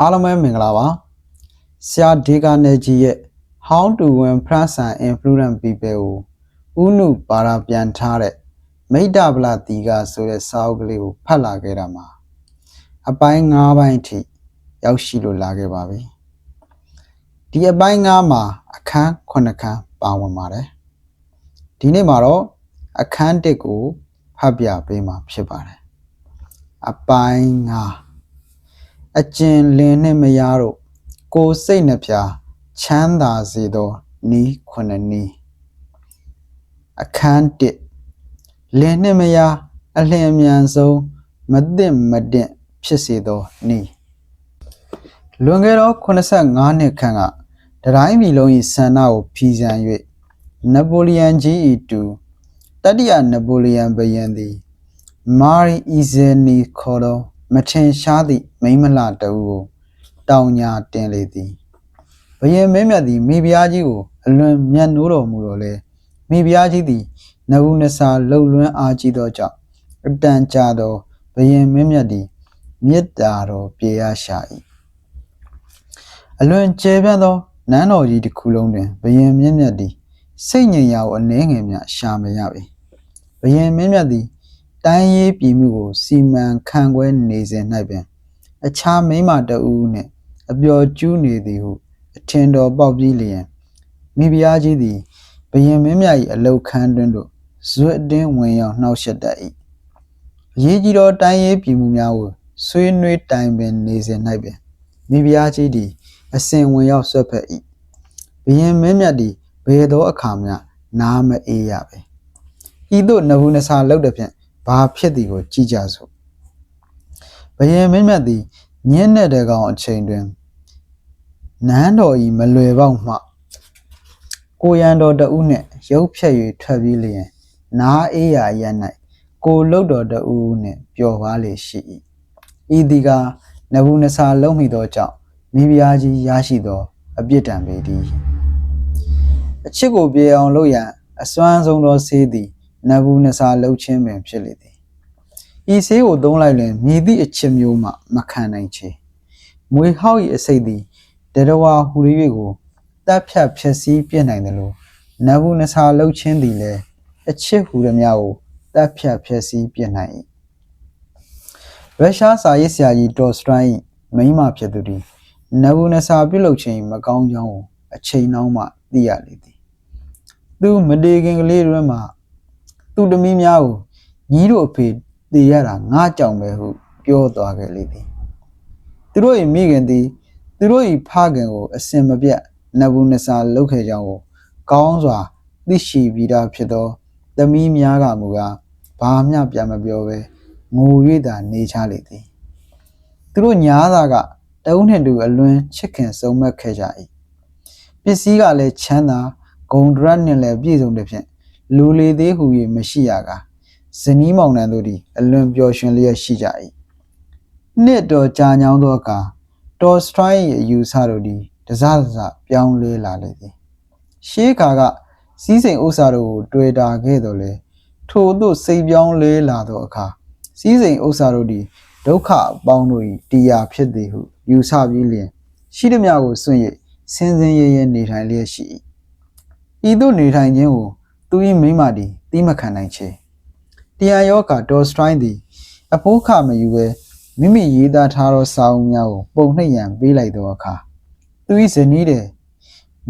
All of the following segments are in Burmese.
အားလုံးပဲမင်္ဂလာပါဆရာဒေဂာနယ်ကြီးရဲ့ How to Win Friends and Influence People ကိုဥနုပါရာပြန်ထားတဲ့မိတ္တဗလာတီကဆိုတဲ့စာအုပ်ကလေးကိုဖတ်လာခဲ့တာမှာအပိုင်း၅ပိုင်းအထိရောက်ရှိလို့လာခဲ့ပါပြီဒီအပိုင်း၅မှာအခန်း9ခန်းပါဝင်ပါတယ်ဒီနေ့မှာတော့အခန်း1ကိုဖတ်ပြပေးမှာဖြစ်ပါတယ်အပိုင်း၅ အကျင်လင်းနှင့်မရတော့ကိုယ်စိတ်နှပြချမ်းသာစေသောနီးခုနှစ်နီးအခန်းတစ်လင်းနှင့်မရအလျင်အမြန်ဆုံးမသိမတင့်ဖြစ်စေသောနီးလွန်ခဲ့သော85နှစ်ခန့်ကတတိုင်းပြည်လုံး၏ဆန္ဒကိုဖီဆန်၍နပိုလီယန်ကြီး၏တူတတိယနပိုလီယန်ဘုရင်သည်မာရီအီဇယ်နီခေါ်သော မထင်ရှားသည့်မိန်းမလှတဦးကိုတောင်ညာတင်လေသည်ဘယင်မင်းမြတ်သည်မိဖုရားကြီးကိုအလွန်မြတ်နိုးတော်မူတော်လဲမိဖုရားကြီးသည်နဘူးနစာလှုပ်လွှမ်းအားကြီးသောကြောင့်အတန်ကြာသောဘယင်မင်းမြတ်သည်မေတ္တာတော်ပြေရရှာ၏အလွန်ကျယ်ပြန့်သောနန်းတော်ကြီးတစ်ခုလုံးတွင်ဘယင်မင်းမြတ်သည်စိတ်ငြိမ်ရာကိုအနှဲငယ်မြရှာမရပေဘယင်မင်းမြတ်သည် တိုင်းရေးပြည်မှုကိုစီမံခန့်ခွဲနေစဉ်၌ပင် အခြားမိန်းမတဦးနှင့်အပျော်ကျူးနေသည်ဟုအထင်တော်ပေါက်ပြီးလျင်မိဖုရားကြီးသည်ဘယင်မင်းမြတ်၏အလုတ်ခန်းတွင်သို့ဇွတ်အတင်းဝင်ရောက်နှောက်ယှက်တတ်၏အရေးကြီးသောတိုင်းရေးပြည်မှုများကိုဆွေးနွေးတိုင်ပင်နေစဉ်၌ပင်မိဖုရားကြီးသည်အစဉ်ဝင်ရောက်ဆွတ်ဖက်၏ဘယင်မင်းမြတ်သည်ဘယ်သောအခါမျှနားမအေးရပေဤသို့နဘူးနဆာလောက်တဲ့ဖြင့် ဘာဖြစ်သည်ကိုကြည့်ကြစို့ဘယင်မင်းမြတ်သည်ညင်းတဲ့တကောင်အချိန်တွင်နန်းတော်ဤမလွယ်ပေါက်မှကိုရန်တော်တဦးနှင့်ရုပ်ဖြက်၍ထွက်ပြီးလျင်နားအေးရာရ၌ကိုလုတ်တော်တဦးနှင့်ပျော်ပါလေရှိ၏ဤသည်ကနဘူးနဆာလုံးမိသောကြောင့်မိဖုရားကြီးရရှိသောအပြစ်ဒဏ်ပေသည်အချစ်ကိုပြေအောင်လုပ်ရန်အစွမ်းဆုံးသောဆေးသည် နဘူးနဆာလှုပ်ခြင်းပင်ဖြစ်လေသည်ဤဆေးကိုသုံးလိုက်လင်မြည်သည့်အချစ်မျိုးမှမခံနိုင်ချေမွေဟောက်၏အစိတ်သည်တရဝါဟူ၍ကိုတပ်ဖြတ်ဖြစ်စည်းပြစ်နိုင်တယ်လို့နဘူးနဆာလှုပ်ခြင်းသည်လည်းအချစ်ဟူသည်များကိုတပ်ဖြတ်ဖြစ်စည်းပြစ်နိုင်၏ရုရှားစာရေးဆရာကြီးဒေါ်စတိုင်း၏မိန်းမဖြစ်သူသည်နဘူးနဆာပြုတ်လုပ်ခြင်းမကောင်းကြောင်းကိုအချိန်နှောင်းမှသိရလေသည်သူမတေခင်ကလေးတွင်မှ သူ့သမီးများကိုညီးတို့အဖေတည်ရတာငါကြောင်ပဲဟုပြောသွားခဲ့လေသည်သူတို့၏မိခင်သည်သူတို့၏ဖခင်ကိုအစင်မပြတ်နဘူးနဆာလုပ်ခဲ့ကြောင်းကိုကောင်းစွာသိရှိပြီးသားဖြစ်သောသမီးများကမူကားဘာမျှပြန်မပြောဘဲငို၍သာနေချလေသည်သူတို့ညားသာကတအုပ်နှင့်တူအလွန်ချစ်ခင်ဆုံးမက်ခဲ့ကြ၏ပစ္စည်းကလည်းချမ်းသာဂုံဒရက်နှင့်လည်းပြည့်စုံတဲ့ဖြင့် လူလေသေးဟူ၍မရှိရကာဇနီးမောင်နှံတို့သည်အလွန်ပျော်ရွှင်လျက်ရှိကြ၏နှစ်တော်ကြာညောင်းသောအခါတော်စထရိုင်း၏အယူဆတို့သည်တစားတစားပြောင်းလဲလာလေသည်ရှေးခါကစီးစိမ်ဥစ္စာတို့ကိုတွေ့တာခဲ့တော်လေထို့သို့စိတ်ပြောင်းလဲလာသောအခါစီးစိမ်ဥစ္စာတို့သည်ဒုက္ခအပေါင်းတို့၏တရားဖြစ်သည်ဟုယူဆပြီးလျင်ရှိသည်များကိုစွန့်၍ဆင်းဆင်းရဲရဲနေထိုင်လျက်ရှိ၏ဤသို့နေထိုင်ခြင်းကို သူ၏မိမသည်တိမခံနိုင်ချေတရားယောဂဒေါ်စတိုင်းသည် အဖိုးခမယူပဲမိမိရေးသားထားသောစာအုပ်များကိုပုံနှိပ်ရန်ပေးလိုက်သောအခါသူ၏ဇနီးတဲ့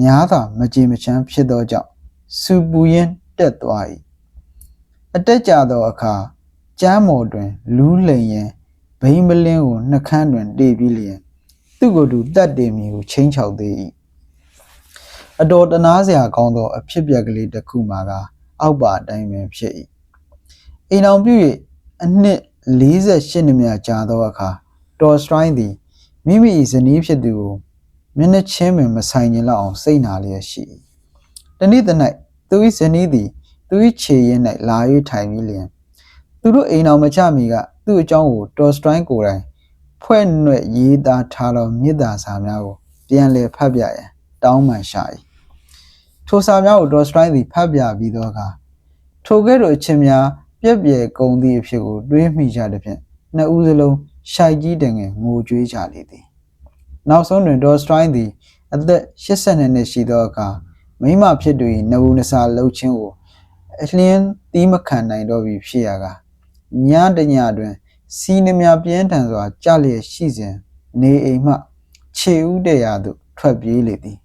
များသာမကြေမချမ်းဖြစ်သောကြောင့်စူပူရင်းတက်သွား၏အတက်ကြသောအခါကျမ်းမော်တွင် လူးလိန်ရင်ဘိမလင်းကိုနှကန်းတွင်တေးပြီးလျင်သူ့ကိုယ်သူတတ်တယ်မီကိုချင်းချောက်သေး၏ အတော်တနာစရာကောင်းသောအဖြစ်ပြက်ကလေးတစ်ခုမှာကအောက်ပါအတိုင်းပင်ဖြစ်၏အိမ်အောင်ပြု၍အနှစ်48နှစ်မြကြာသောအခါတော်စတိုင်းသည်မိမိ၏ဇနီးဖြစ်သူကိုမျက်နှာချင်းပင်မဆိုင်ကျင်လောက်အောင်စိတ်နာလျက်ရှိ၏တနေ့တ၌သူ၏ဇနီးသည်သူ၏ခြေရင်း၌လာ၍ထိုင်ပြီးလျင်သူတို့အိမ်အောင်မချမီကသူ့အကြောင်းကိုတော်စတိုင်းကိုယ်တိုင်ဖွဲ့နှွက်ရေးသားထားသောမြစ်တာစာများကိုပြန်လည်ဖတ်ပြရန်တောင်းပန်ရှာ၏ ထိုစာများကိုဒေါ်စတိုင်းသည်ဖတ်ပြပြီးသောအခါထိုကဲ့သို့အချင်းများပြက်ပြဲကုန်သည့်အဖြစ်ကိုတွေးမိကြသည်ဖြင့်နှစ်ဦးစလုံးရှိုက်ကြီးတငယ်ငိုကြွေးကြလေသည်နောက်ဆုံးတွင်ဒေါ်စတိုင်းသည်အသက်82နှစ်ရှိသောအခါမိန်းမဖြစ်သူ၏နဘူးနစာလှုပ်ခြင်းကိုအလင်းသီးမခံနိုင်တော့ပြီဖြစ်ရာကညတညတွင် စီးနှမြပြင်းထန်စွာကြလျက်ရှိစဉ်နေအိမ်မှ ခြေဥတရာသို့ထွက်ပြေးလေသည်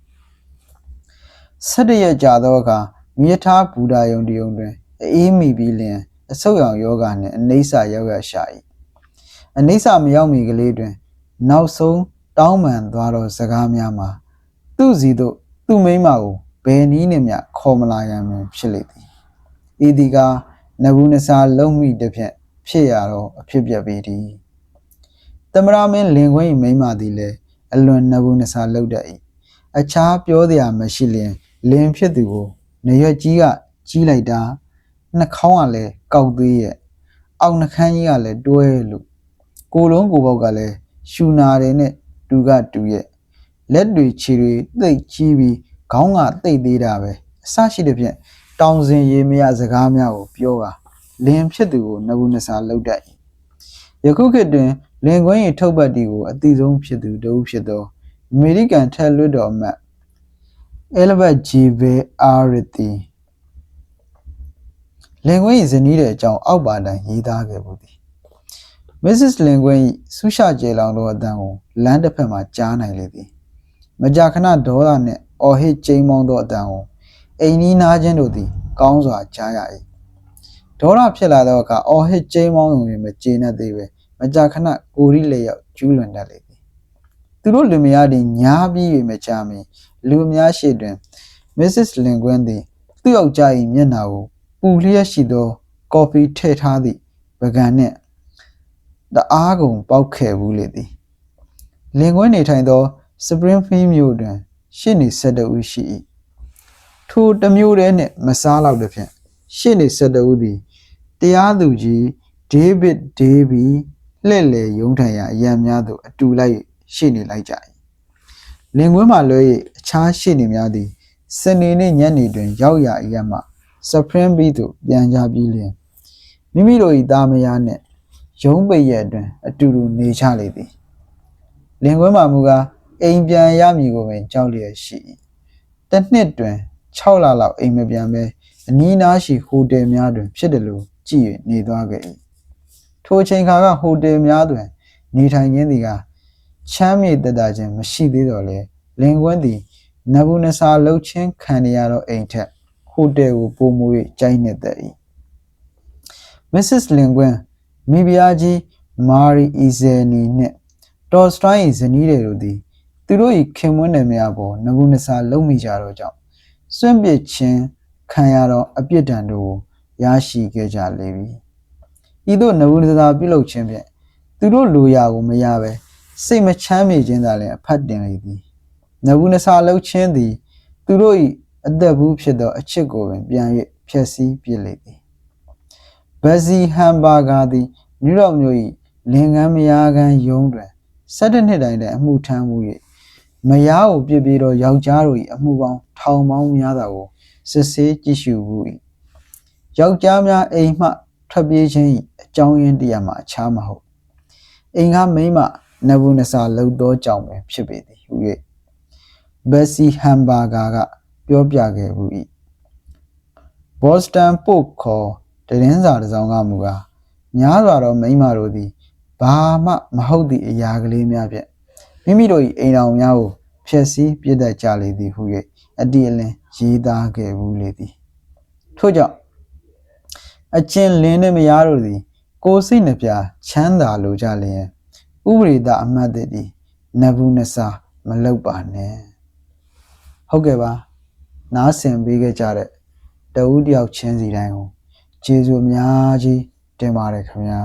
ဆက်တရက်ကြာသောအခါမြေထားဘူဒာယုံတယုံတွင်အေးမိပြီးလျင်အဆုတ်ရောင်ယောဂနှင့်အနိစ္စရောက်ရရှာ၏အနိစ္စမရောက်မီကလေးတွင် နောက်ဆုံးတောင်းပန်သွားသောစကားများမှာသူ့စီသို့သူ့မိန်းမကိုဘယ်နည်းနှင့်မျှခေါ်မလာရန်ပင်ဖြစ်လေသည်ဤဒီကနဘူးနစာလုံးမိတစ်ဖြင့်ဖြစ်ရတော့အဖြစ်ပြက်ပေသည်သမရမင်းလင်ခွင်း၏မိန်းမသည်လည်းအလွန်နဘူးနစာလောက်တတ်၏အခြားပြောစရာမရှိလျင် လင်ဖြစ်သူကိုနရွက်ကြီးကကြီးလိုက်တာနှာခေါင်းကလည်းကောက်သေးရဲ့အောက်နှာခမ်းကြီးကလည်းတွဲလို့ကိုယ်လုံးကိုယ်ပေါက်ကလည်းရှူနာတယ်နဲ့တူကတူရဲ့လက်တွေခြေတွေသိပ်ကြီးပြီးခေါင်းကသိပ်သေးတာပဲအဆရှိတဲ့ဖြင့်တောင်စင်ရေမရစကားများကိုပြောပါလင်ဖြစ်သူကိုနဘူးနစာလောက်တတ်၏ယခုခေတ်တွင်လင်ကွင်း၏ထုတ်ပတ်တီကိုအတိဆုံးဖြစ်သူတဦးဖြစ်သောအမေရိကန်ထက်လွတ်တော်အမတ် အဲလဘတ်ဂျီဗေအာရတီလင်ကွင်း၏ဇနီးတဲ့အကြောင်းအောက်ပါတိုင်ရေးသားခဲ့မှုသည် Mrs. လင်ကွင်း၏ဆူရှာကျေလောင်သောအတန်ကိုလမ်းတစ်ဖက်မှကြားနိုင်လေသည်မကြာခဏဒေါသနှင့်အော်ဟစ်ကျိမ်းမောင်းသောအတန်ကိုအိမ်နီးနားချင်းတို့သည် ကောင်းစွာကြားရ၏ဒေါသဖြစ်လာသောအခါအော်ဟစ်ကျိမ်းမောင်းရုံနဲ့မကျေနပ်သေးပဲမကြာခဏကိုရီလျောက်ကျူးလွန်တတ်လေသည်သူတို့လူမယားသည်ညားပြီး၍မကြမီ လူအများရှိတွင် Mrs. လင်ကွင်းသည်သူ့ယောက်ျား၏မျက်နှာကိုပူလျက်ရှိသော ကော်ဖီထည့်ထားသည့်ပကံနှင့်တအားကုန်ပေါက်ခဲ့ဘူးလေသည်လင်ကွင်းနေထိုင်သော Springfield မြို့တွင်ရှစ်နေဆက်တဦးရှိ၏ထိုတစ်မျိုးတည်းနှင့်မစားလောက်သည်ဖြင့်ရှစ်နေဆက်တဦးသည်တရားသူကြီး David Davy လှည့်လည်ရုံးထိုင်ရာအရန်များသို့အတူလိုက်ရှေ့နေလိုက်ကြ၏ လင်ကွင်းမှလွဲ၍အခြားရှေ့နေများသည်စနေနေ့ညနေတွင် ရောက်ရာအရန်မှ Supreme Beat သို့ပြန်ကြပြီးလျှင်မိမိတို့၏သားမယားနှင့်ရုံးပိတ်ရက်အတွင် အတူတူနေချလေသည်လင်ကွင်းမှမူကားအိမ်ပြန်ရမည်ကိုပင်ကြောက်လျက်ရှိ၏တစ်နှစ်တွင်6လလောက်အိမ်မပြန်ပဲအနီးနားရှိဟိုတယ်များတွင် ဖြစ်တယ်လို့ကြည့်၍နေသွားခဲ့၏ထိုအချိန်ခါကဟိုတယ်များတွင် နေထိုင်ခြင်းသည်က ချမ်းမြေတတခြင်းမရှိသေးတော့လေလင်ကွင်းသည်နဘူးနစာလှုပ်ချင်းခံရသောအိမ်ထက်ဟိုတယ်ကိုပုံမူ၍ကြိုက်နေတတ်၏မစ္စစ်လင်ကွင်းမိဖုရားကြီးမာရီအီဇယ်နီနှင့်တော်စတိုင်း၏ဇနီးတို့သည်သူတို့၏ခင်မွန်းနယ်များပေါ်နဘူးနစာလုံမိကြတော့ကြောင့်စွန့်ပစ်ခြင်းခံရသောအပြစ်ဒဏ်တို့ကိုရရှိခဲ့ကြလေပြီဤသို့နဘူးနစာပြုလုပ်ခြင်းဖြင့်သူတို့လူရာကိုမရပဲ စိတ်မချမ်းမြေခြင်းသာလည်းအဖတ်တင်လေသည်နဘူးနစာလှုပ်ခြင်းသည် သူတို့၏အသက်ဘူးဖြစ်သောအချစ်ကိုပင်ပြန်၍ဖျက်ဆီးပြစ်လေသည်ဘဇီဟမ်ဘာဂါသည်နယူးယောက်မြို့၏လင်ကန်းမယားကန်းယုံတွင်17နှစ်တိုင်တဲ့အမှုထမ်းမှု၍မယားကိုပြစ်ပြီးတော့ယောက်ျားတို့၏အမှုပေါင်းထောင်ပေါင်းများစွာကိုစစ်ဆေးကြည့်ရှုမှု၏ယောက်ျားများအိမ်မှထွက်ပြေးခြင်း၏အကြောင်းရင်းတရားမှာအခြားမဟုတ်အိမ်ကမိန်းမ နဘူးနစာလှုပ်သောကြောင့်ပဲဖြစ်ပေသည်ဟု၍ဘက်စီဟမ်ဘာဂါကပြောပြခဲ့မှု၏ဘော့စတန်ပို့ခေါ်တရင်စာတစ်စောင်ကမူကားများစွာသောမိန်းမတို့သည်ဘာမှမဟုတ်သည့်အရာကလေးများဖြင့်မိမိတို့၏အိမ်တော်များကိုဖျက်ဆီးပြစ်တတ်ကြလေသည်ဟု၍အတိအလင်းရေးသားခဲ့ဘူးလေသည်ထို့ကြောင့်အချင်းလင်းနှင့်မယားတို့သည်ကိုယ်စိတ်နှပြချမ်းသာလိုကြလျင် ဥပရိဒအမတ်တွေသည်နဘူးနစာမလောက်ပါနဲ့ဟုတ်ကဲ့ပါနားဆင်ပေးခဲ့ကြတဲ့တဦးတယောက်ချင်းစီတိုင်းကိုကျေးဇူးအများကြီးတင်ပါတယ်ခင်ဗျာ